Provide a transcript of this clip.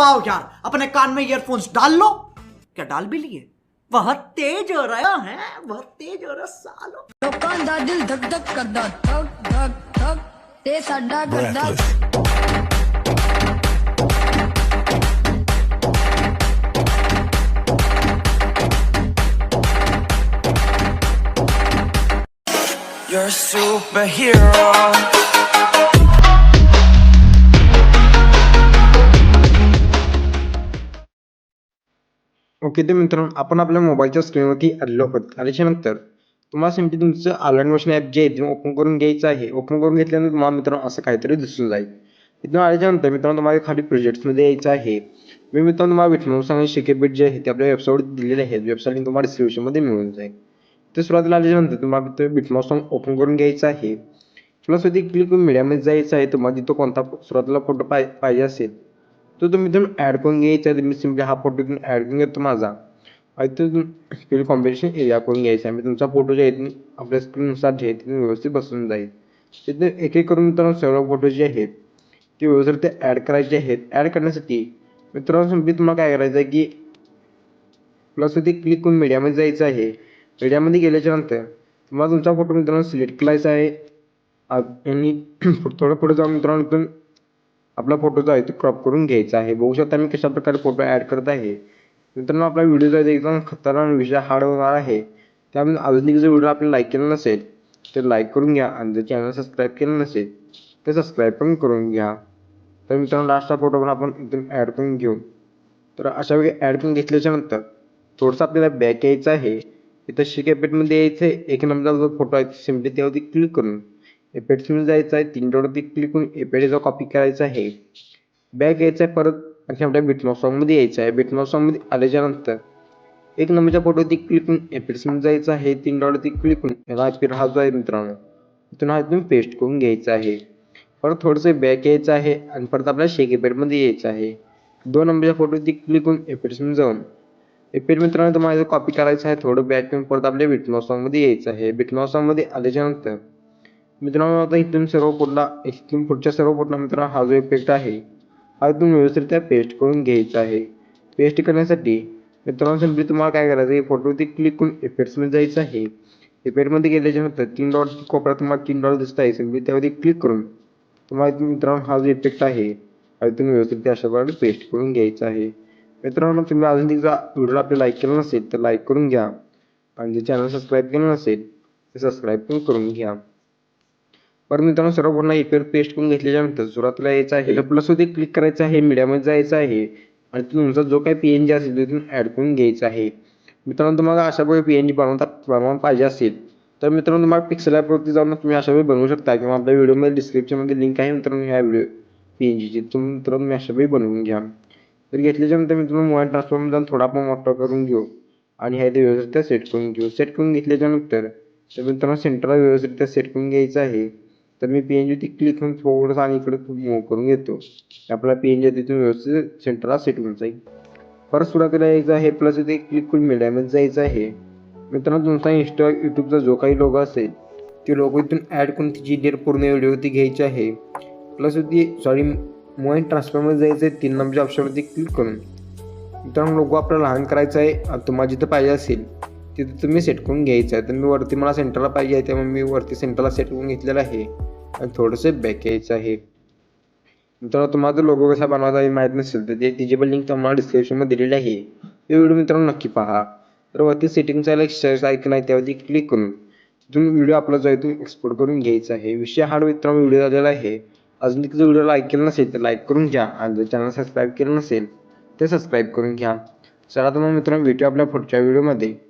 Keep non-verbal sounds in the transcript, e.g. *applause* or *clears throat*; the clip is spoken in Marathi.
आओ यार अपने कान में ईयरफोन्स डाल लो। क्या डाल भी लिए? बहुत तेज हो रहा है बहुत तेज हो रहा सालो। दुकान दा दिल धक धक करदा धक धक धक ते साडा करदा You're a superhero. ओके तर मित्रांनो आपण आपल्या मोबाईलच्या स्क्रीनवरती आलेलो आहोत. आल्याच्यानंतर तुम्हाला सिमटी तुमचं ऑनलाईन मशीन ॲप जे आहे ते ओपन करून घ्यायचं आहे. ओपन करून घेतल्यानंतर तुम्हाला मित्रांनो असं काहीतरी दिसून जाईल. तिथून आल्याच्यानंतर मित्रांनो तुम्हाला खाली प्रोजेक्ट्समध्ये यायचं आहे. मी मित्रांनो तुम्हाला विठ्ठल सांगून शिकेबीट जे आहे ते आपल्या वेबसाईटवर दिलेले आहेत. वेबसाईट तुम्हाला डिस्क्रिप्शनमध्ये मिळून जाईल. तर सुरुवातीला आल्याच्यानंतर तुम्हाला तिथं बिटमॉस सॉंग ओपन करून घ्यायचं आहे. प्लस वरती क्लिक मीडियामध्ये जायचं आहे. तुम्हाला तिथं कोणता सुरुवातीला फोटो पाहिजे असेल तो तुम्ही इथून ॲड करून घ्यायचा तुम्ही सिम्पली हा फोटो इथून ॲड करून घेतो माझा. आणि इथून फिल कॉम्बिनेशन एरिया करून घ्यायचा आहे. मी तुमचा फोटो जे आहे आपल्या स्क्रीननुसार जे आहे ते व्यवस्थित बसून जाईल. तिथे एक एक करून मित्रांनो सर्व फोटो जे आहेत ते व्यवस्थित ते ॲड करायचे आहेत. ॲड करण्यासाठी मित्रांनो सिम्पली तुम्हाला काय करायचं आहे की प्लसवरती क्लिक करून मीडियामध्ये जायचं आहे. मीडियामध्ये गेल्याच्यानंतर तुम्हाला तुमचा फोटो मित्रांनो सिलेक्ट करायचा आहे. आ- आणि *clears throat* थोडं पुढे जाऊन मित्रांनो आपला फोटो जो आहे तो क्रॉप करून घ्यायचा आहे. बघू शकता मी कशा प्रकारे फोटो ॲड करत आहे. मित्रांनो आपला व्हिडिओ जो आहे एकदम खतरनाक विषय हार्ड होणार आहे. त्यामुळे अजून जर व्हिडिओ आपण लाईक केला नसेल तर लाईक करून घ्या आणि जर चॅनल सबस्क्राईब केलं नसेल तर सबस्क्राईब पण करून घ्या. तर मित्रांनो लास्टचा फोटो पण आपण इथून ॲड करून घेऊ. तर अशा वेळी ॲड करून घेतल्याच्या नंतर थोडंसं आपल्याला बॅक यायचं आहे. इथं शिकेपेटमध्ये यायचं आहे एक नंबरचा जो फोटो आहे सिम्पली त्यावरती क्लिक करून. एपेट्समध्ये जायचं आहे तीन डॉटवरती क्लिक करून एपेडचा कॉपी करायचा आहे. बॅग यायचं आहे परत आणखी आपल्या बिटमॉस सॉंगमध्ये यायचं आहे. बिटमॉस सॉंगमध्ये आल्याच्यानंतर एक नंबरच्या फोटोवरती क्लिक करून एपेट्समध्ये जायचं आहे. तीन डॉटवरती क्लिक करून याला पी हा जो आहे मित्रांनो इथून हा तुम्ही पेस्ट करून घ्यायचा आहे. परत थोडंसं बॅक यायचं आहे आणि परत आपल्याला शेक एपेडमध्ये यायचं आहे. दोन नंबरच्या फोटोवरती क्लिक करून एपेड्समध्ये जाऊन एपेड मित्रांनो तुम्हाला कॉपी करायचं आहे. थोडं बॅक येऊन परत आपल्या बिटमॉस सॉंगमध्ये यायचं आहे. बिटमॉस सॉंगमध्ये आल्याच्यानंतर मित्रांनो आता इथून सर्व फोटोला इथून पुढच्या सर्व फोटोला मित्रांनो हा जो इफेक्ट आहे हा तुम्ही व्यवस्थितरित्या पेस्ट करून घ्यायचा आहे. पेस्ट करण्यासाठी मित्रांनो सिम्पली तुम्हाला काय करायचं आहे फोटोवरती क्लिक करून इफेक्ट्समध्ये जायचं आहे. इफेक्टमध्ये गेल्याच्यानंतर तीन डॉट कोपऱ्यात तुम्हाला तीन डॉट दिसत आहे. सिम्पली त्यावरती क्लिक करून तुम्हाला इथून मित्रांनो हा जो इफेक्ट आहे हा तुम्ही व्यवस्थित अशा प्रकारे पेस्ट करून घ्यायचा आहे. मित्रांनो तुम्ही अजून एकदा व्हिडिओला आपल्या लाईक केलं नसेल तर लाईक करून घ्या. आणि जे चॅनल सबस्क्राईब केलं नसेल ते सबस्क्राईब पण करून घ्या. परत मित्रांनो सर्व पुन्हा इफेक्ट पेस्ट करून घेतल्याच्यानंतर सुरुवातीला यायचं आहे. प्लस होते क्लिक करायचं आहे मीडियामध्ये जायचं आहे. आणि तुमचा जो काही पी एन जी असेल तो तिथून ॲड करून घ्यायचा आहे. मित्रांनो तुम्हाला अशा प्रकारे पी एन जी बनवता प्रमाण पाहिजे असेल तर मित्रांनो तुम्हाला पिक्सल ॲपवरती जाऊन तुम्ही अशा वेळी बनवू शकता. किंवा आपल्या व्हिडिओमध्ये डिस्क्रिप्शनमध्ये लिंक आहे मित्रांनो ह्या व्हिडिओ पी एन जीची तुम्ही मित्रांनो तुम्ही अशा वेळी बनवून घ्या. तर घेतल्याच्यानंतर मित्रांनो मोबाईल ट्रान्सफॉर्म जाऊन थोडा आपण मोठा करून घेऊ. आणि ह्या ते व्यवस्थित सेट करून घेऊ. सेट करून घेतल्याच्यानंतर तर मित्रांनो सेंटरला व्यवस्थित सेट करून घ्यायचं आहे. तर मी पी एन जी क्लिक करून थोडंसं आणि इकडे मूव्ह करून घेतो. आपला पी एन जी तिथून व्यवस्थित सेंटरला सेट होऊन जाईल. परत सुरुवातीला यायचं आहे प्लस इथे क्लिक करून मीडियामध्ये जायचं आहे. मित्रांनो तुमचा इंस्टा यूट्यूबचा जो काही लोगो असेल ते लोगो इथून ॲड करून तिची डेट पूर्ण व्हिडिओवरती घ्यायची आहे. प्लस ती सॉरी मोबाईल ट्रान्सफरमध्ये जायचं आहे तीन नंबरच्या ऑप्शनवरती क्लिक करून. मित्रांनो लोगो आपल्याला लहान करायचा आहे तुम्हाला जिथं पाहिजे असेल तिथं तुम्ही सेट करून घ्यायचं आहे. तर मी वरती मला सेंटरला पाहिजे आहे त्यामुळे मी वरती सेंटरला सेट करून घेतलेलं आहे. आणि थोडंसं बॅक यायचं आहे. मित्रांनो तुम्हाला जर लोगो कसा बनवायचा हे माहीत नसेल तर ते तिची पण लिंक तुम्हाला डिस्क्रिप्शनमध्ये दिलेली आहे. ते व्हिडिओ मित्रांनो नक्की पहा. तर वरती सेटिंगचा एक शेअर ऐकून आहे त्यावरती क्लिक करून तिथून व्हिडिओ आपला जो आहे तो एक्सपोर्ट करून घ्यायचा आहे. विषय हार्ड मित्रांनो व्हिडिओ झालेला आहे. अजून जर व्हिडिओ लाईक केला नसेल तर लाईक करून घ्या. आणि जर चॅनल सबस्क्राईब केलं नसेल ते सबस्क्राईब करून घ्या. चला तर मग मित्रांनो भेटूया आपल्या पुढच्या व्हिडिओमध्ये